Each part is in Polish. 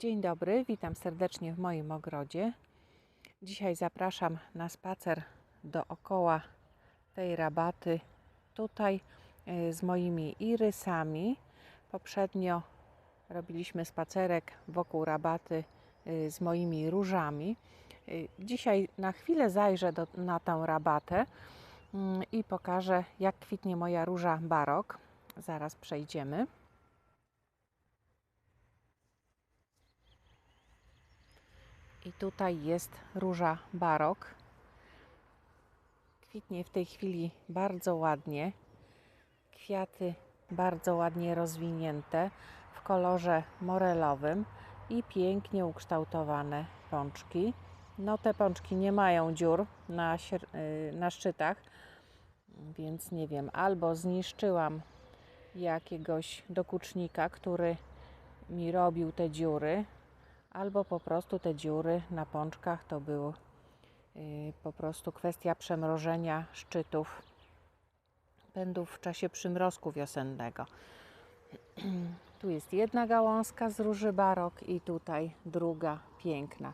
Dzień dobry, witam serdecznie w moim ogrodzie. Dzisiaj zapraszam na spacer dookoła tej rabaty tutaj e, z moimi irysami. Poprzednio robiliśmy spacerek wokół rabaty e, z moimi różami. E, Dzisiaj na chwilę zajrzę do, na tę rabatę mm, i pokażę jak kwitnie moja róża barok. Zaraz przejdziemy. I tutaj jest róża barok. Kwitnie w tej chwili bardzo ładnie. Kwiaty bardzo ładnie rozwinięte w kolorze morelowym i pięknie ukształtowane pączki. No te pączki nie mają dziur na, y, na szczytach, więc nie wiem, albo zniszczyłam jakiegoś dokucznika, który mi robił te dziury, albo po prostu te dziury na pączkach to było y, po prostu kwestia przemrożenia szczytów pędów w czasie przymrozku wiosennego. Tu jest jedna gałązka z róży barok i tutaj druga piękna.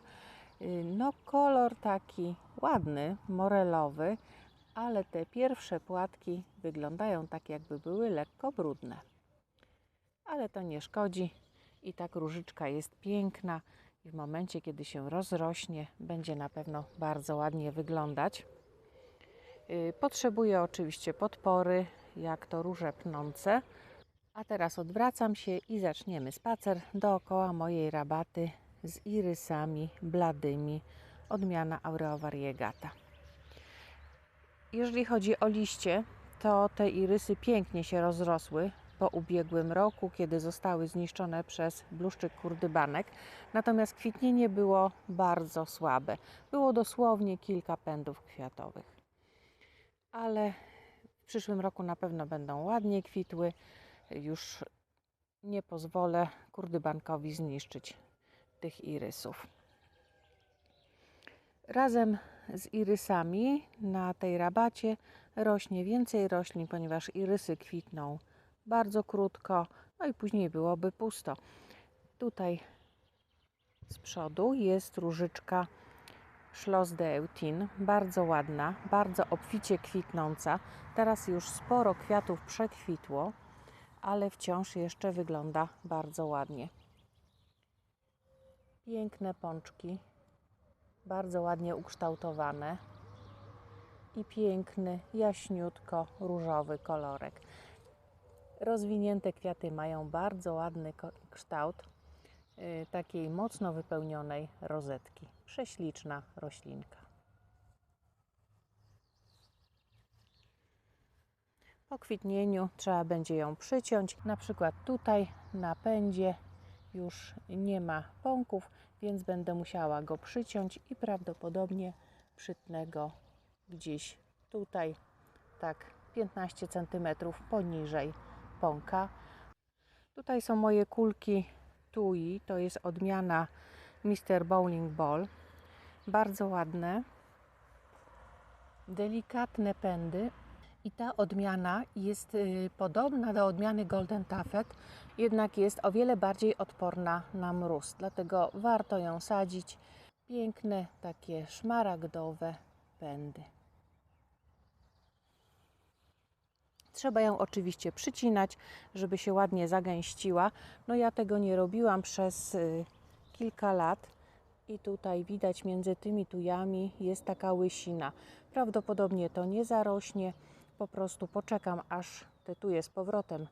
Y, No kolor taki ładny, morelowy, ale te pierwsze płatki wyglądają tak jakby były lekko brudne. Ale to nie szkodzi. I tak różyczka jest piękna i w momencie, kiedy się rozrośnie, będzie na pewno bardzo ładnie wyglądać. Yy, Potrzebuję oczywiście podpory, jak to róże pnące. A teraz odwracam się i zaczniemy spacer dookoła mojej rabaty z irysami bladymi, odmiana Aurea variegata. Jeżeli chodzi o liście, to te irysy pięknie się rozrosły po ubiegłym roku, kiedy zostały zniszczone przez bluszczyk kurdybanek. Natomiast kwitnienie było bardzo słabe. Było dosłownie kilka pędów kwiatowych. Ale w przyszłym roku na pewno będą ładnie kwitły. Już nie pozwolę kurdybankowi zniszczyć tych irysów. Razem z irysami na tej rabacie rośnie więcej roślin, ponieważ irysy kwitną bardzo krótko, no i później byłoby pusto. Tutaj z przodu jest różyczka Schloss de Eutin, bardzo ładna, bardzo obficie kwitnąca. Teraz już sporo kwiatów przekwitło, ale wciąż jeszcze wygląda bardzo ładnie. Piękne pączki, bardzo ładnie ukształtowane i piękny, jaśniutko różowy kolorek. Rozwinięte kwiaty mają bardzo ładny kształt y, takiej mocno wypełnionej rozetki. Prześliczna roślinka. Po kwitnieniu trzeba będzie ją przyciąć. Na przykład tutaj na pędzie już nie ma pąków, więc będę musiała go przyciąć i prawdopodobnie przytnę go gdzieś tutaj, tak 15 cm poniżej pąka. Tutaj są moje kulki Tui, to jest odmiana Mr. Bowling Ball. Bardzo ładne, delikatne pędy. I ta odmiana jest y, podobna do odmiany Golden Taffet, jednak jest o wiele bardziej odporna na mróz. Dlatego warto ją sadzić. Piękne, takie szmaragdowe pędy. Trzeba ją oczywiście przycinać, żeby się ładnie zagęściła. No ja tego nie robiłam przez y, kilka lat i tutaj widać między tymi tujami jest taka łysina. Prawdopodobnie to nie zarośnie. Po prostu poczekam, aż te tuje z powrotem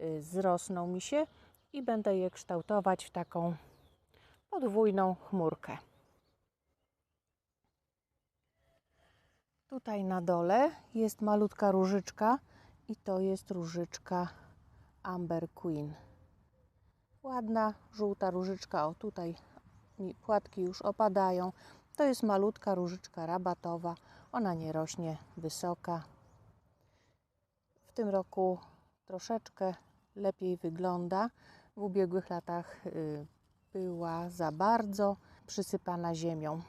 y, zrosną mi się i będę je kształtować w taką podwójną chmurkę. Tutaj na dole jest malutka różyczka i to jest różyczka Amber Queen. Ładna żółta różyczka. O tutaj mi płatki już opadają. To jest malutka różyczka rabatowa. Ona nie rośnie wysoka. W tym roku troszeczkę lepiej wygląda. W ubiegłych latach y, była za bardzo przysypana ziemią.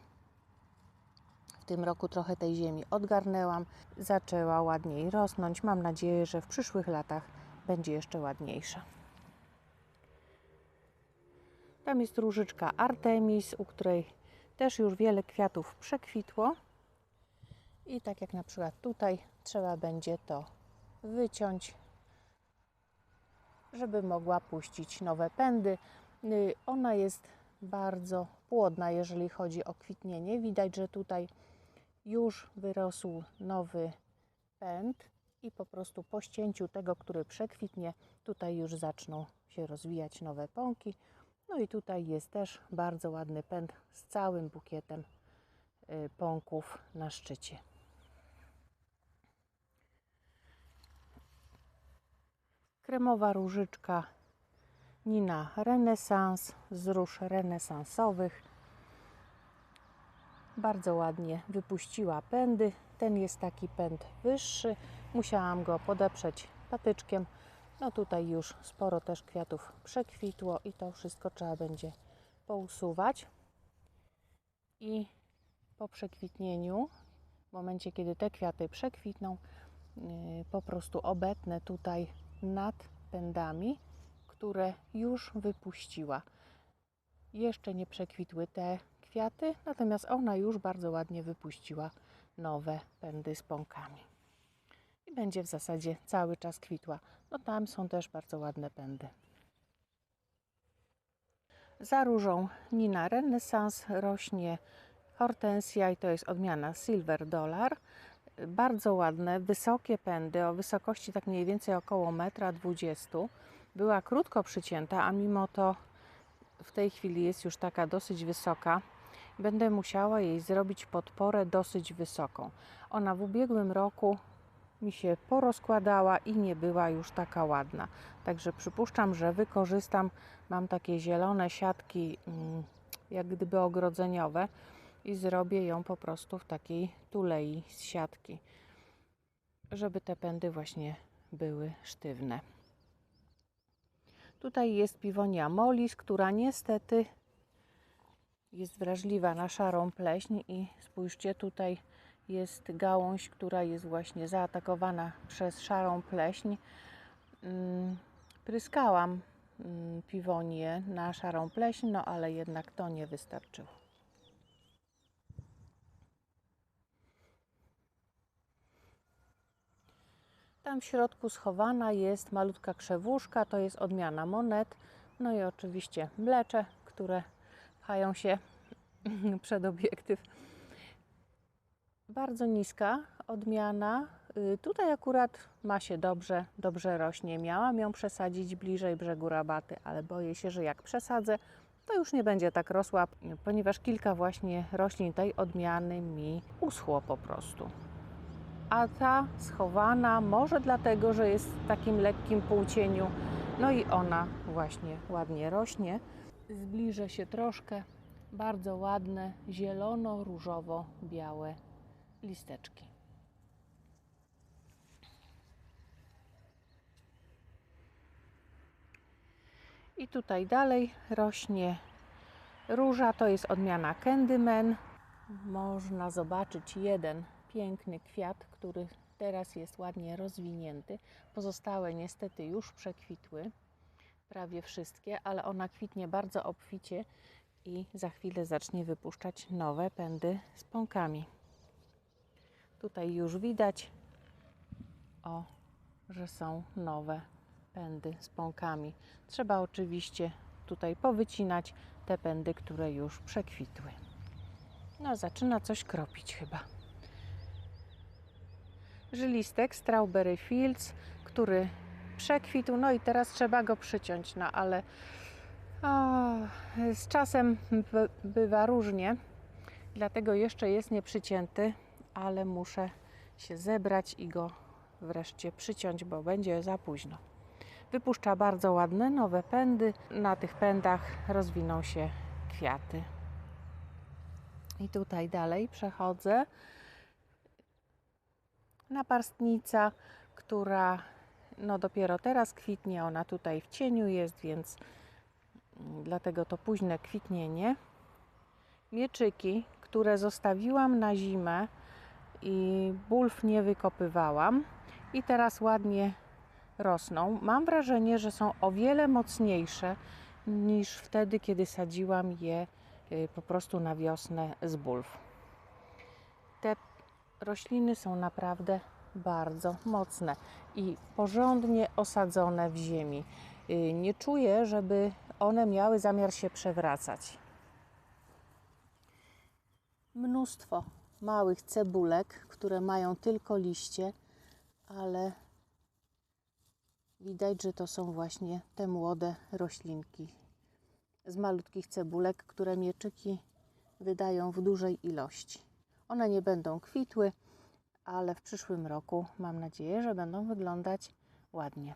Tym roku trochę tej ziemi odgarnęłam, zaczęła ładniej rosnąć. Mam nadzieję, że w przyszłych latach będzie jeszcze ładniejsza. Tam jest różyczka Artemis, u której też już wiele kwiatów przekwitło. I tak jak na przykład tutaj, trzeba będzie to wyciąć, żeby mogła puścić nowe pędy. Y, Ona jest bardzo płodna, jeżeli chodzi o kwitnienie. Widać, że tutaj już wyrosł nowy pęd i po prostu po ścięciu tego, który przekwitnie, tutaj już zaczną się rozwijać nowe pąki. No i tutaj jest też bardzo ładny pęd z całym bukietem y, pąków na szczycie. Kremowa różyczka Nina Renesans z róż renesansowych. Bardzo ładnie wypuściła pędy. Ten jest taki pęd wyższy. Musiałam go podeprzeć patyczkiem. No tutaj już sporo też kwiatów przekwitło i to wszystko trzeba będzie pousuwać. I po przekwitnieniu, w momencie kiedy te kwiaty przekwitną, yy, po prostu obetnę tutaj nad pędami, które już wypuściła. Jeszcze nie przekwitły te kwiaty, natomiast ona już bardzo ładnie wypuściła nowe pędy z pąkami. I będzie w zasadzie cały czas kwitła. No tam są też bardzo ładne pędy. Za różą Nina Renaissance rośnie hortensja i to jest odmiana Silver Dollar. Bardzo ładne, wysokie pędy o wysokości tak mniej więcej około 1,20 m. Była krótko przycięta, a mimo to w tej chwili jest już taka dosyć wysoka. Będę musiała jej zrobić podporę dosyć wysoką. Ona w ubiegłym roku mi się porozkładała i nie była już taka ładna. Także przypuszczam, że wykorzystam, mam takie zielone siatki, mm, jak gdyby ogrodzeniowe i zrobię ją po prostu w takiej tulei z siatki, żeby te pędy właśnie były sztywne. Tutaj jest piwonia molis, która niestety jest wrażliwa na szarą pleśń i spójrzcie, tutaj jest gałąź, która jest właśnie zaatakowana przez szarą pleśń. Mm, Pryskałam mm, piwonię na szarą pleśń, no ale jednak to nie wystarczyło. Tam w środku schowana jest malutka krzewuszka, to jest odmiana monet. No i oczywiście mlecze, które pchają się przed obiektyw. Bardzo niska odmiana. Y, Tutaj akurat ma się dobrze, dobrze rośnie. Miałam ją przesadzić bliżej brzegu rabaty, ale boję się, że jak przesadzę, to już nie będzie tak rosła, ponieważ kilka właśnie roślin tej odmiany mi uschło po prostu a ta schowana może dlatego, że jest w takim lekkim półcieniu. No i ona właśnie ładnie rośnie. Zbliżę się troszkę. Bardzo ładne zielono-różowo-białe listeczki. I tutaj dalej rośnie róża, to jest odmiana Candyman. Można zobaczyć jeden piękny kwiat, który teraz jest ładnie rozwinięty. Pozostałe niestety już przekwitły, prawie wszystkie, ale ona kwitnie bardzo obficie i za chwilę zacznie wypuszczać nowe pędy z pąkami. Tutaj już widać, o, że są nowe pędy z pąkami. Trzeba oczywiście tutaj powycinać te pędy, które już przekwitły. No, zaczyna coś kropić chyba żylistek Strawberry Fields, który przekwitł, no i teraz trzeba go przyciąć, no ale o, z czasem bywa różnie, dlatego jeszcze jest nieprzycięty, ale muszę się zebrać i go wreszcie przyciąć, bo będzie za późno. Wypuszcza bardzo ładne nowe pędy. Na tych pędach rozwiną się kwiaty. I tutaj dalej przechodzę naparstnica, która no dopiero teraz kwitnie, ona tutaj w cieniu jest, więc dlatego to późne kwitnienie. Mieczyki, które zostawiłam na zimę i bulw nie wykopywałam i teraz ładnie rosną. Mam wrażenie, że są o wiele mocniejsze niż wtedy, kiedy sadziłam je y, po prostu na wiosnę z bulw. Te rośliny są naprawdę bardzo mocne i porządnie osadzone w ziemi. Y, Nie czuję, żeby one miały zamiar się przewracać. Mnóstwo małych cebulek, które mają tylko liście, ale widać, że to są właśnie te młode roślinki z malutkich cebulek, które mieczyki wydają w dużej ilości. One nie będą kwitły, ale w przyszłym roku mam nadzieję, że będą wyglądać ładnie.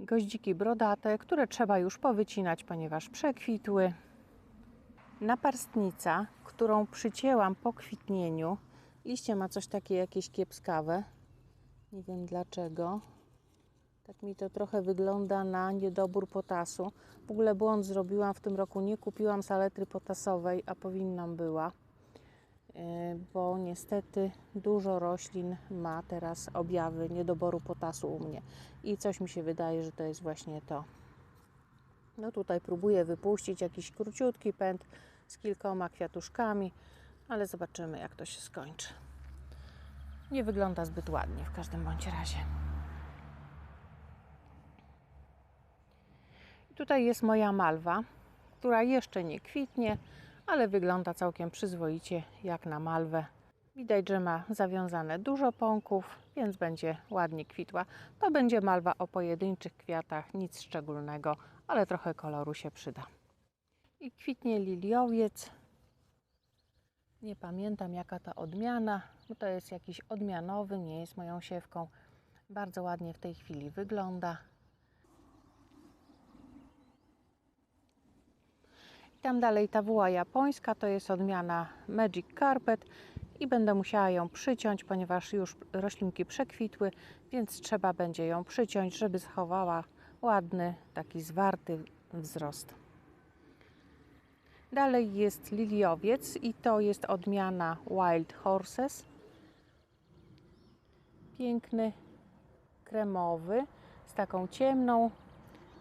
Goździki brodate, które trzeba już powycinać, ponieważ przekwitły. Naparstnica, którą przycięłam po kwitnieniu. Liście ma coś takie jakieś kiepskawe. Nie wiem dlaczego. Tak mi to trochę wygląda na niedobór potasu. W ogóle błąd zrobiłam w tym roku. Nie kupiłam saletry potasowej, a powinnam była. Yy, Bo niestety dużo roślin ma teraz objawy niedoboru potasu u mnie. I coś mi się wydaje, że to jest właśnie to. No tutaj próbuję wypuścić jakiś króciutki pęd z kilkoma kwiatuszkami, ale zobaczymy jak to się skończy. Nie wygląda zbyt ładnie w każdym bądź razie. Tutaj jest moja malwa, która jeszcze nie kwitnie, ale wygląda całkiem przyzwoicie jak na malwę. Widać, że ma zawiązane dużo pąków, więc będzie ładnie kwitła. To będzie malwa o pojedynczych kwiatach, nic szczególnego, ale trochę koloru się przyda. I kwitnie liliowiec. Nie pamiętam jaka to odmiana, bo to jest jakiś odmianowy, nie jest moją siewką. Bardzo ładnie w tej chwili wygląda. Tam dalej ta wuła japońska to jest odmiana Magic Carpet i będę musiała ją przyciąć, ponieważ już roślinki przekwitły, więc trzeba będzie ją przyciąć, żeby zachowała ładny, taki zwarty wzrost. Dalej jest liliowiec i to jest odmiana Wild Horses. Piękny, kremowy, z taką ciemną,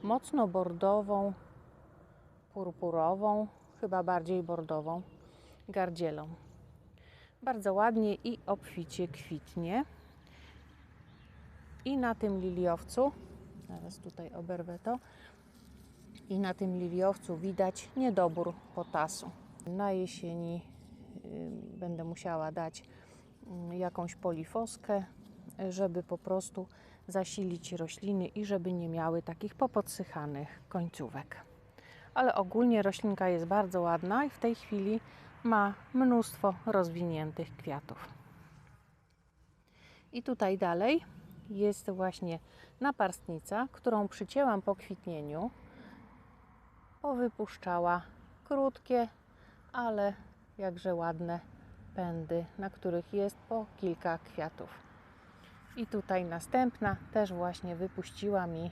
mocno bordową, purpurową, chyba bardziej bordową gardzielą. Bardzo ładnie i obficie kwitnie. I na tym liliowcu, zaraz tutaj oberwę to, i na tym liliowcu widać niedobór potasu. Na jesieni y, będę musiała dać y, jakąś polifoskę, żeby po prostu zasilić rośliny i żeby nie miały takich popodsychanych końcówek. Ale ogólnie roślinka jest bardzo ładna i w tej chwili ma mnóstwo rozwiniętych kwiatów. I tutaj dalej jest właśnie naparstnica, którą przycięłam po kwitnieniu powypuszczała krótkie, ale jakże ładne pędy, na których jest po kilka kwiatów. I tutaj następna też właśnie wypuściła mi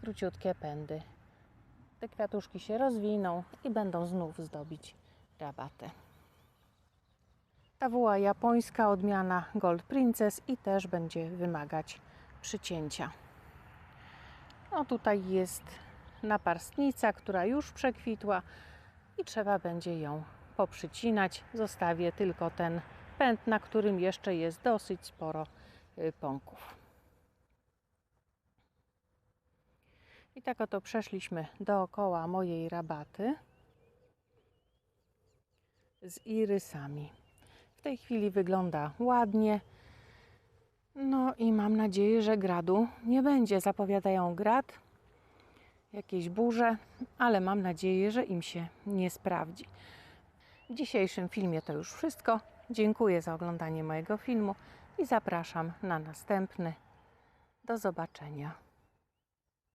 króciutkie pędy. Te kwiatuszki się rozwiną i będą znów zdobić rabaty. Ta była japońska odmiana Gold Princess i też będzie wymagać przycięcia. No tutaj jest naparstnica, która już przekwitła i trzeba będzie ją poprzycinać. Zostawię tylko ten pęd, na którym jeszcze jest dosyć sporo y, pąków. I tak oto przeszliśmy dookoła mojej rabaty z irysami. W tej chwili wygląda ładnie. No i mam nadzieję, że gradu nie będzie. Zapowiadają grad, jakieś burze, ale mam nadzieję, że im się nie sprawdzi. W dzisiejszym filmie to już wszystko. Dziękuję za oglądanie mojego filmu i zapraszam na następny. Do zobaczenia.